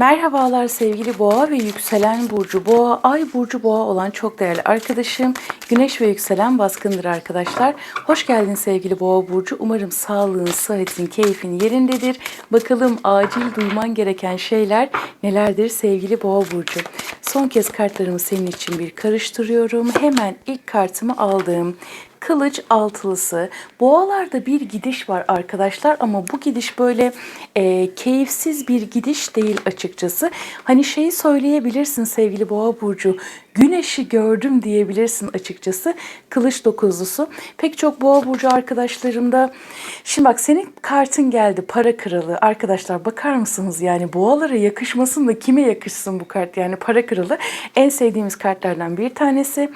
Merhabalar sevgili boğa ve yükselen burcu boğa, ay burcu boğa olan çok değerli arkadaşım. Güneş ve yükselen baskındır arkadaşlar. Hoş geldin sevgili boğa burcu. Umarım sağlığın, sıhhatin, keyfin yerindedir. Bakalım acil duyman gereken şeyler nelerdir sevgili boğa burcu. Son kez kartlarımı senin için bir karıştırıyorum. Hemen ilk kartımı aldım. Kılıç altılısı. Boğalarda bir gidiş var arkadaşlar ama bu gidiş böyle e, keyifsiz bir gidiş değil açıkçası. Hani şeyi söyleyebilirsin sevgili boğa burcu. Güneşi gördüm diyebilirsin açıkçası. Kılıç dokuzlusu. Pek çok boğa burcu arkadaşlarımda. Şimdi bak senin kartın geldi para kralı. Arkadaşlar bakar mısınız yani boğalara yakışmasın da kime yakışsın bu kart yani para kralı. En sevdiğimiz kartlardan bir tanesi.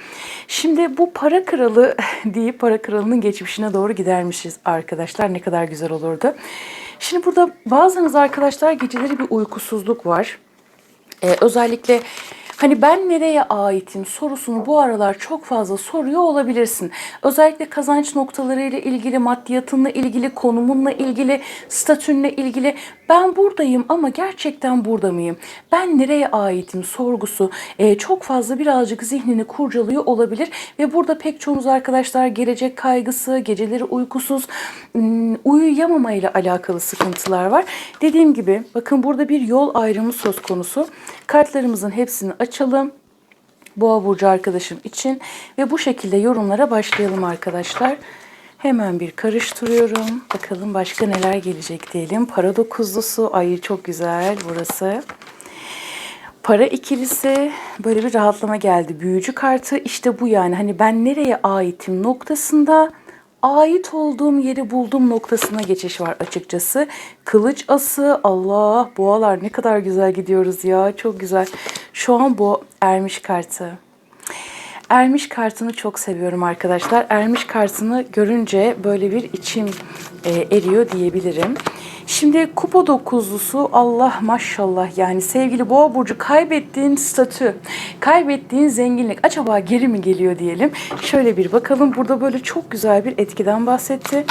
Şimdi bu para kralı deyip para kralının geçmişine doğru gidermişiz arkadaşlar. Ne kadar güzel olurdu. Şimdi burada bazınız arkadaşlar geceleri bir uykusuzluk var. Ee, özellikle hani ben nereye aitim sorusunu bu aralar çok fazla soruyor olabilirsin. Özellikle kazanç noktalarıyla ilgili, maddiyatınla ilgili, konumunla ilgili, statünle ilgili ben buradayım ama gerçekten burada mıyım? Ben nereye aitim sorgusu e, çok fazla birazcık zihnini kurcalıyor olabilir ve burada pek çoğunuz arkadaşlar gelecek kaygısı, geceleri uykusuz, ım, uyuyamama ile alakalı sıkıntılar var. Dediğim gibi bakın burada bir yol ayrımı söz konusu. Kartlarımızın hepsini açalım. Boğa burcu arkadaşım için ve bu şekilde yorumlara başlayalım arkadaşlar. Hemen bir karıştırıyorum. Bakalım başka neler gelecek diyelim. Para dokuzlusu. Ay çok güzel burası. Para ikilisi böyle bir rahatlama geldi. Büyücü kartı işte bu yani. Hani ben nereye aitim noktasında ait olduğum yeri buldum noktasına geçiş var açıkçası. Kılıç ası Allah boğalar ne kadar güzel gidiyoruz ya çok güzel. Şu an bu ermiş kartı. Ermiş kartını çok seviyorum arkadaşlar. Ermiş kartını görünce böyle bir içim e, eriyor diyebilirim. Şimdi kupa dokuzlusu Allah maşallah yani sevgili boğa burcu kaybettiğin statü, kaybettiğin zenginlik acaba geri mi geliyor diyelim. Şöyle bir bakalım burada böyle çok güzel bir etkiden bahsetti.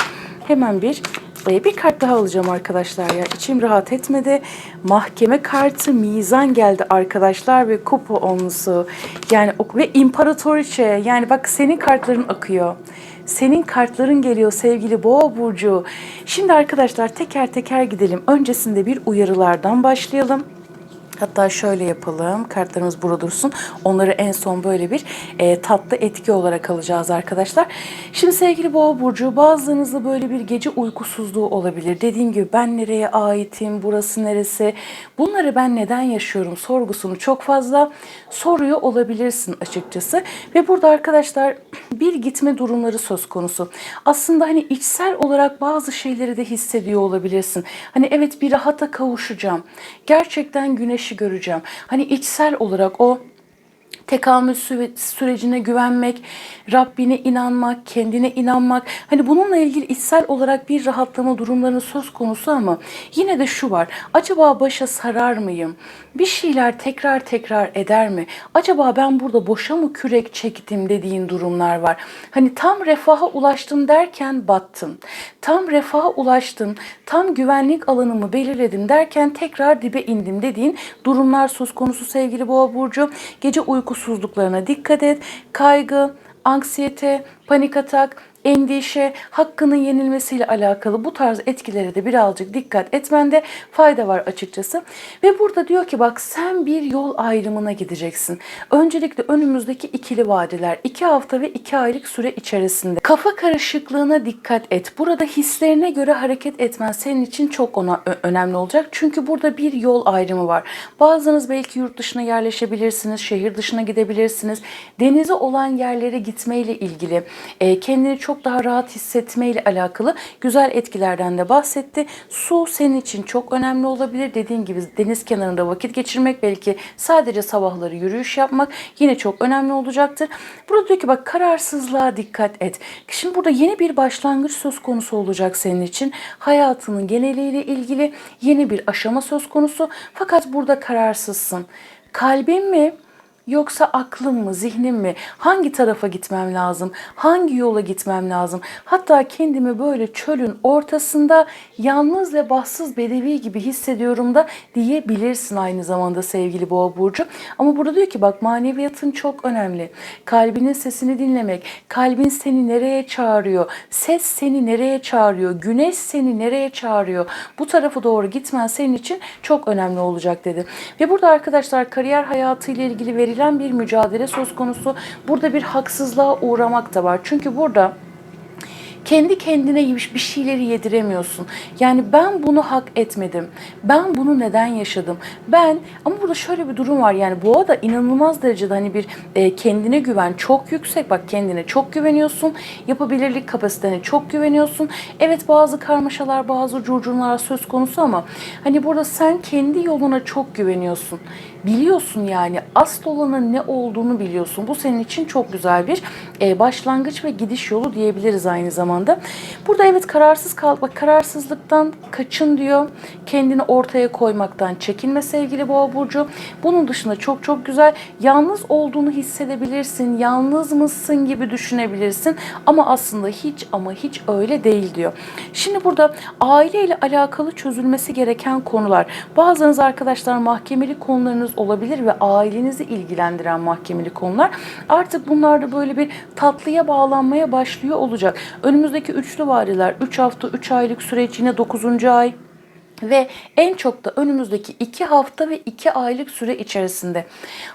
Hemen bir e, bir kart daha alacağım arkadaşlar ya. İçim rahat etmedi. Mahkeme kartı mizan geldi arkadaşlar ve kupa onlusu. Yani ve imparatoriçe. Yani bak senin kartların akıyor. Senin kartların geliyor sevgili Boğa burcu. Şimdi arkadaşlar teker teker gidelim. Öncesinde bir uyarılardan başlayalım. Hatta şöyle yapalım. Kartlarımız burada dursun. Onları en son böyle bir e, tatlı etki olarak alacağız arkadaşlar. Şimdi sevgili Boğa burcu bazılarınızda böyle bir gece uykusuzluğu olabilir. Dediğim gibi ben nereye aitim, burası neresi, bunları ben neden yaşıyorum sorgusunu çok fazla soruyor olabilirsin açıkçası. Ve burada arkadaşlar bir gitme durumları söz konusu. Aslında hani içsel olarak bazı şeyleri de hissediyor olabilirsin. Hani evet bir rahata kavuşacağım. Gerçekten güneşi göreceğim. Hani içsel olarak o tekamül süre- sürecine güvenmek, Rabbine inanmak, kendine inanmak. Hani bununla ilgili içsel olarak bir rahatlama durumlarının söz konusu ama yine de şu var. Acaba başa sarar mıyım? Bir şeyler tekrar tekrar eder mi? Acaba ben burada boşa mı kürek çektim dediğin durumlar var. Hani tam refaha ulaştım derken battım. Tam refaha ulaştım, tam güvenlik alanımı belirledim derken tekrar dibe indim dediğin durumlar söz konusu sevgili Boğa burcu. Gece uykusuzluklarına dikkat et. Kaygı, anksiyete, panik atak, endişe, hakkının yenilmesiyle alakalı bu tarz etkilere de birazcık dikkat etmende fayda var açıkçası. Ve burada diyor ki bak sen bir yol ayrımına gideceksin. Öncelikle önümüzdeki ikili vadeler, iki hafta ve iki aylık süre içerisinde. Kafa karışıklığına dikkat et. Burada hislerine göre hareket etmen senin için çok ona önemli olacak. Çünkü burada bir yol ayrımı var. Bazınız belki yurt dışına yerleşebilirsiniz, şehir dışına gidebilirsiniz. Denize olan yerlere gitmeyle ilgili, e, kendini çok daha rahat hissetmeyle alakalı güzel etkilerden de bahsetti. Su senin için çok önemli olabilir. Dediğin gibi deniz kenarında vakit geçirmek, belki sadece sabahları yürüyüş yapmak yine çok önemli olacaktır. Burada diyor ki bak kararsızlığa dikkat et. Şimdi burada yeni bir başlangıç söz konusu olacak senin için. Hayatının geneliyle ilgili yeni bir aşama söz konusu. Fakat burada kararsızsın. Kalbin mi? Yoksa aklım mı, zihnim mi? Hangi tarafa gitmem lazım? Hangi yola gitmem lazım? Hatta kendimi böyle çölün ortasında yalnız ve bahtsız bedevi gibi hissediyorum da diyebilirsin aynı zamanda sevgili Boğa burcu. Ama burada diyor ki bak maneviyatın çok önemli. Kalbinin sesini dinlemek, kalbin seni nereye çağırıyor? Ses seni nereye çağırıyor? Güneş seni nereye çağırıyor? Bu tarafa doğru gitmen senin için çok önemli olacak dedi. Ve burada arkadaşlar kariyer hayatı ile ilgili verilen bir mücadele söz konusu. Burada bir haksızlığa uğramak da var. Çünkü burada kendi kendine bir şeyleri yediremiyorsun. Yani ben bunu hak etmedim. Ben bunu neden yaşadım? Ben ama burada şöyle bir durum var. Yani boğa da inanılmaz derecede hani bir e, kendine güven çok yüksek. Bak kendine çok güveniyorsun. Yapabilirlik kapasitene çok güveniyorsun. Evet bazı karmaşalar, bazı curcunlar söz konusu ama hani burada sen kendi yoluna çok güveniyorsun. Biliyorsun yani asıl olanın ne olduğunu biliyorsun. Bu senin için çok güzel bir e, başlangıç ve gidiş yolu diyebiliriz aynı zamanda. Burada evet kararsız kal. Kararsızlıktan kaçın diyor. Kendini ortaya koymaktan çekinme sevgili Boğa burcu. Bunun dışında çok çok güzel. Yalnız olduğunu hissedebilirsin. Yalnız mısın gibi düşünebilirsin. Ama aslında hiç ama hiç öyle değil diyor. Şimdi burada aileyle alakalı çözülmesi gereken konular. Bazılarınız arkadaşlar mahkemeli konularınız olabilir ve ailenizi ilgilendiren mahkemeli konular. Artık bunlar da böyle bir tatlıya bağlanmaya başlıyor olacak. Önümüzdeki üçlü variler 3 hafta 3 aylık süreç yine 9. ay ve en çok da önümüzdeki 2 hafta ve 2 aylık süre içerisinde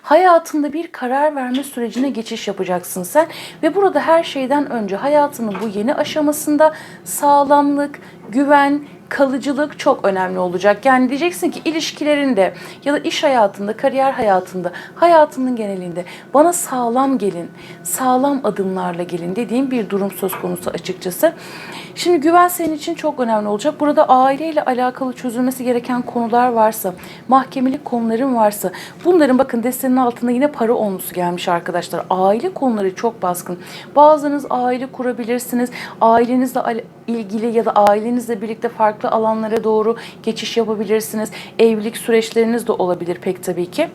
hayatında bir karar verme sürecine geçiş yapacaksın sen ve burada her şeyden önce hayatının bu yeni aşamasında sağlamlık, güven, kalıcılık çok önemli olacak. Yani diyeceksin ki ilişkilerinde ya da iş hayatında, kariyer hayatında, hayatının genelinde bana sağlam gelin, sağlam adımlarla gelin dediğim bir durum söz konusu açıkçası. Şimdi güven senin için çok önemli olacak. Burada aileyle alakalı çözülmesi gereken konular varsa, mahkemelik konuların varsa, bunların bakın destenin altında yine para olmusu gelmiş arkadaşlar. Aile konuları çok baskın. Bazılarınız aile kurabilirsiniz. Ailenizle ilgili ya da ailenizle birlikte farklı alanlara doğru geçiş yapabilirsiniz. Evlilik süreçleriniz de olabilir pek tabii ki.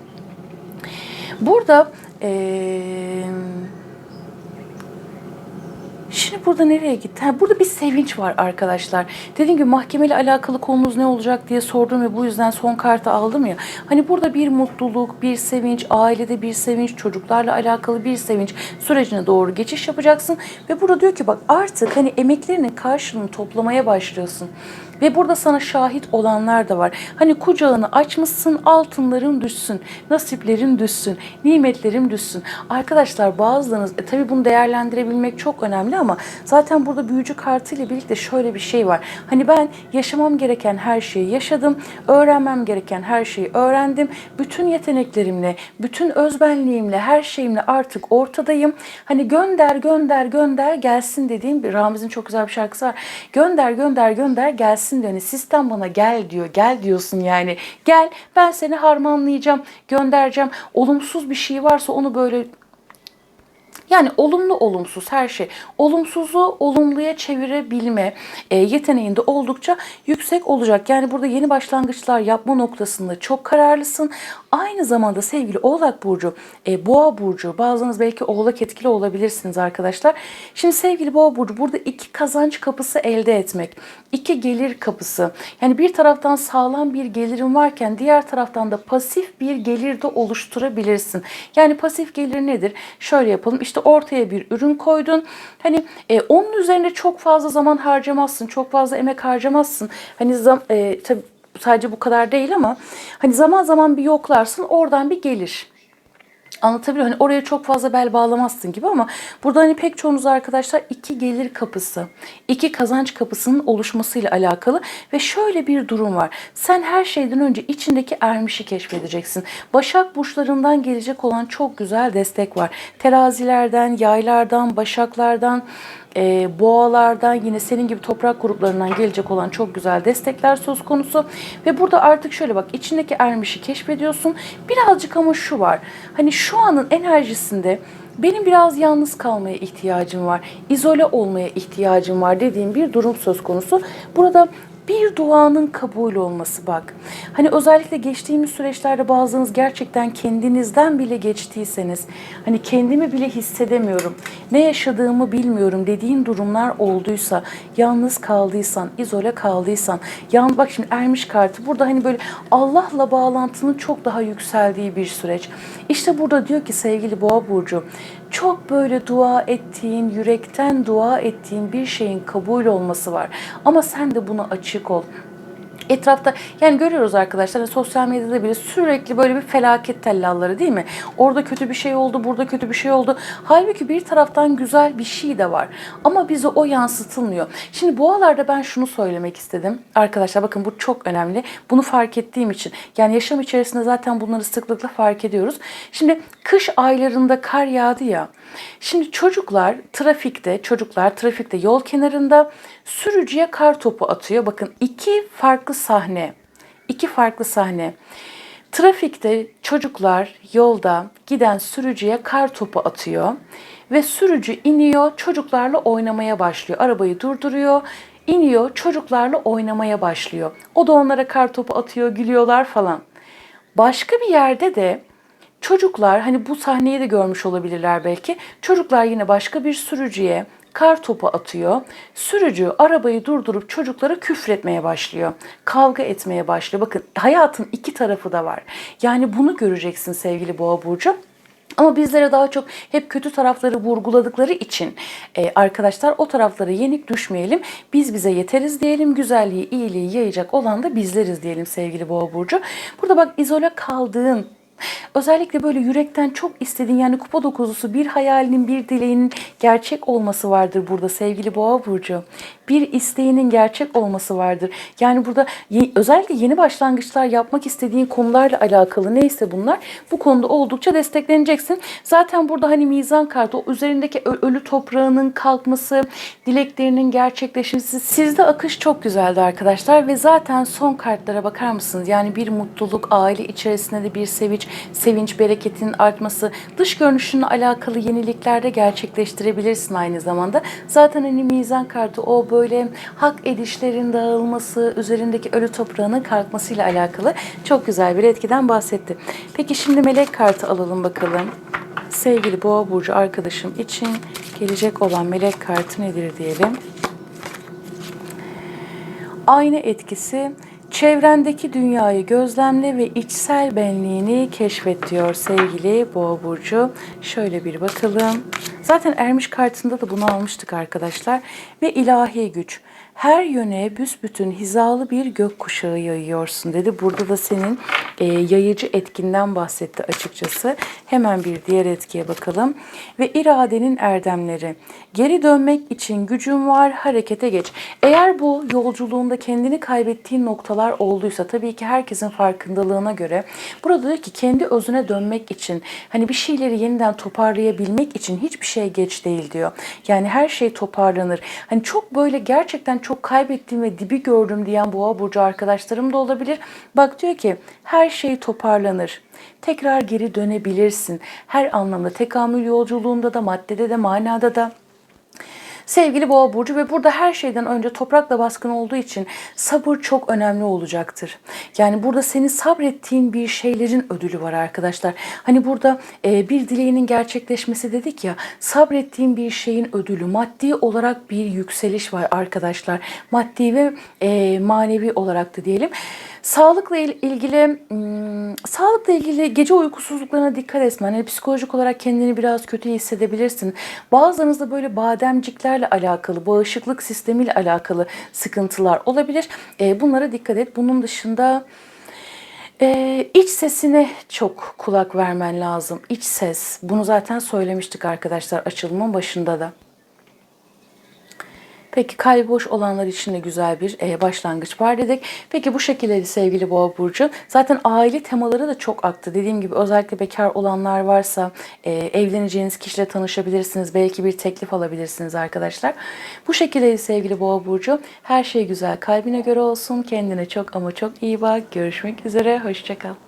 Burada eee Şimdi burada nereye gitti? Ha, burada bir sevinç var arkadaşlar. Dediğim gibi mahkemeyle alakalı konumuz ne olacak diye sordum ve bu yüzden son kartı aldım ya. Hani burada bir mutluluk, bir sevinç, ailede bir sevinç, çocuklarla alakalı bir sevinç sürecine doğru geçiş yapacaksın. Ve burada diyor ki bak artık hani emeklerinin karşılığını toplamaya başlıyorsun. Ve burada sana şahit olanlar da var. Hani kucağını açmışsın, altınların düşsün, nasiplerin düşsün, nimetlerim düşsün. Arkadaşlar bazılarınız, e, tabii bunu değerlendirebilmek çok önemli ama zaten burada büyücü kartıyla birlikte şöyle bir şey var. Hani ben yaşamam gereken her şeyi yaşadım, öğrenmem gereken her şeyi öğrendim. Bütün yeteneklerimle, bütün özbenliğimle, her şeyimle artık ortadayım. Hani gönder, gönder, gönder gelsin dediğim bir Ramiz'in çok güzel bir şarkısı var. Gönder, gönder, gönder gelsin gelsin diyor. Hani sistem bana gel diyor. Gel diyorsun yani. Gel ben seni harmanlayacağım, göndereceğim. Olumsuz bir şey varsa onu böyle yani olumlu olumsuz her şey. Olumsuzu olumluya çevirebilme e, yeteneğinde oldukça yüksek olacak. Yani burada yeni başlangıçlar yapma noktasında çok kararlısın. Aynı zamanda sevgili Oğlak Burcu, e, Boğa Burcu, bazınız belki Oğlak etkili olabilirsiniz arkadaşlar. Şimdi sevgili Boğa Burcu burada iki kazanç kapısı elde etmek, iki gelir kapısı. Yani bir taraftan sağlam bir gelirin varken diğer taraftan da pasif bir gelir de oluşturabilirsin. Yani pasif gelir nedir? Şöyle yapalım. İşte ortaya bir ürün koydun. Hani e, onun üzerine çok fazla zaman harcamazsın, çok fazla emek harcamazsın. Hani zam, e, tabii sadece bu kadar değil ama hani zaman zaman bir yoklarsın oradan bir gelir. Anlatabiliyor Hani oraya çok fazla bel bağlamazsın gibi ama burada hani pek çoğunuz arkadaşlar iki gelir kapısı, iki kazanç kapısının oluşmasıyla alakalı ve şöyle bir durum var. Sen her şeyden önce içindeki ermişi keşfedeceksin. Başak burçlarından gelecek olan çok güzel destek var. Terazilerden, yaylardan, başaklardan, e, boğalardan yine senin gibi toprak gruplarından gelecek olan çok güzel destekler söz konusu. Ve burada artık şöyle bak içindeki ermişi keşfediyorsun. Birazcık ama şu var. Hani şu anın enerjisinde benim biraz yalnız kalmaya ihtiyacım var. izole olmaya ihtiyacım var dediğim bir durum söz konusu. Burada bir duanın kabul olması bak. Hani özellikle geçtiğimiz süreçlerde bazılarınız gerçekten kendinizden bile geçtiyseniz hani kendimi bile hissedemiyorum. Ne yaşadığımı bilmiyorum dediğin durumlar olduysa, yalnız kaldıysan, izole kaldıysan, yan bak şimdi ermiş kartı burada hani böyle Allah'la bağlantının çok daha yükseldiği bir süreç. İşte burada diyor ki sevgili Boğa burcu çok böyle dua ettiğin, yürekten dua ettiğin bir şeyin kabul olması var. Ama sen de buna açık ol. Etrafta yani görüyoruz arkadaşlar hani sosyal medyada bile sürekli böyle bir felaket tellalları değil mi? Orada kötü bir şey oldu, burada kötü bir şey oldu. Halbuki bir taraftan güzel bir şey de var. Ama bize o yansıtılmıyor. Şimdi boğalarda ben şunu söylemek istedim. Arkadaşlar bakın bu çok önemli. Bunu fark ettiğim için. Yani yaşam içerisinde zaten bunları sıklıkla fark ediyoruz. Şimdi kış aylarında kar yağdı ya. Şimdi çocuklar trafikte, çocuklar trafikte yol kenarında sürücüye kar topu atıyor. Bakın iki farklı sahne. iki farklı sahne. Trafikte çocuklar yolda giden sürücüye kar topu atıyor ve sürücü iniyor, çocuklarla oynamaya başlıyor. Arabayı durduruyor, iniyor, çocuklarla oynamaya başlıyor. O da onlara kar topu atıyor, gülüyorlar falan. Başka bir yerde de Çocuklar hani bu sahneyi de görmüş olabilirler belki. Çocuklar yine başka bir sürücüye kar topu atıyor. Sürücü arabayı durdurup çocuklara küfretmeye başlıyor. Kavga etmeye başlıyor. Bakın hayatın iki tarafı da var. Yani bunu göreceksin sevgili Boğa burcu. Ama bizlere daha çok hep kötü tarafları vurguladıkları için e, arkadaşlar o taraflara yenik düşmeyelim. Biz bize yeteriz diyelim. Güzelliği, iyiliği yayacak olan da bizleriz diyelim sevgili Boğa burcu. Burada bak izole kaldığın Özellikle böyle yürekten çok istediğin yani kupa dokuzusu bir hayalinin bir dileğinin gerçek olması vardır burada sevgili boğa burcu. Bir isteğinin gerçek olması vardır. Yani burada ye- özellikle yeni başlangıçlar yapmak istediğin konularla alakalı neyse bunlar bu konuda oldukça destekleneceksin. Zaten burada hani mizan kartı o üzerindeki ölü toprağının kalkması, dileklerinin gerçekleşmesi sizde akış çok güzeldi arkadaşlar ve zaten son kartlara bakar mısınız? Yani bir mutluluk, aile içerisinde de bir sevinç, sevinç, bereketin artması, dış görünüşünle alakalı yeniliklerde gerçekleştirebilirsin aynı zamanda. Zaten hani mizan kartı o böyle hak edişlerin dağılması, üzerindeki ölü toprağının kalkmasıyla alakalı çok güzel bir etkiden bahsetti. Peki şimdi melek kartı alalım bakalım. Sevgili boğa burcu arkadaşım için gelecek olan melek kartı nedir diyelim. Aynı etkisi çevrendeki dünyayı gözlemle ve içsel benliğini keşfet diyor sevgili Boğa burcu. Şöyle bir bakalım. Zaten ermiş kartında da bunu almıştık arkadaşlar. Ve ilahi güç. Her yöne büsbütün hizalı bir gökkuşağı yayıyorsun dedi. Burada da senin e, yayıcı etkinden bahsetti açıkçası. Hemen bir diğer etkiye bakalım. Ve iradenin erdemleri. Geri dönmek için gücün var, harekete geç. Eğer bu yolculuğunda kendini kaybettiğin noktalar olduysa tabii ki herkesin farkındalığına göre burada diyor ki kendi özüne dönmek için hani bir şeyleri yeniden toparlayabilmek için hiçbir şey geç değil diyor. Yani her şey toparlanır. Hani çok böyle gerçekten çok kaybettiğim ve dibi gördüm diyen boğa burcu arkadaşlarım da olabilir. Bak diyor ki her şey toparlanır. Tekrar geri dönebilirsin. Her anlamda tekamül yolculuğunda da maddede de manada da. Sevgili Boğa burcu ve burada her şeyden önce toprakla baskın olduğu için sabır çok önemli olacaktır. Yani burada senin sabrettiğin bir şeylerin ödülü var arkadaşlar. Hani burada e, bir dileğinin gerçekleşmesi dedik ya sabrettiğin bir şeyin ödülü maddi olarak bir yükseliş var arkadaşlar. Maddi ve e, manevi olarak da diyelim. Sağlıkla il- ilgili hmm, sağlıkla ilgili gece uykusuzluklarına dikkat etme. Hani psikolojik olarak kendini biraz kötü hissedebilirsin. Bazılarınızda böyle bademciklerle alakalı, bağışıklık sistemiyle alakalı sıkıntılar olabilir. E, bunlara dikkat et. Bunun dışında e, iç sesine çok kulak vermen lazım. İç ses. Bunu zaten söylemiştik arkadaşlar açılımın başında da. Peki kalbi boş olanlar için de güzel bir e, başlangıç var dedik. Peki bu şekilde sevgili Boğa Burcu. Zaten aile temaları da çok aktı. Dediğim gibi özellikle bekar olanlar varsa e, evleneceğiniz kişiyle tanışabilirsiniz. Belki bir teklif alabilirsiniz arkadaşlar. Bu şekilde sevgili Boğa Burcu. Her şey güzel kalbine göre olsun. Kendine çok ama çok iyi bak. Görüşmek üzere. Hoşçakal.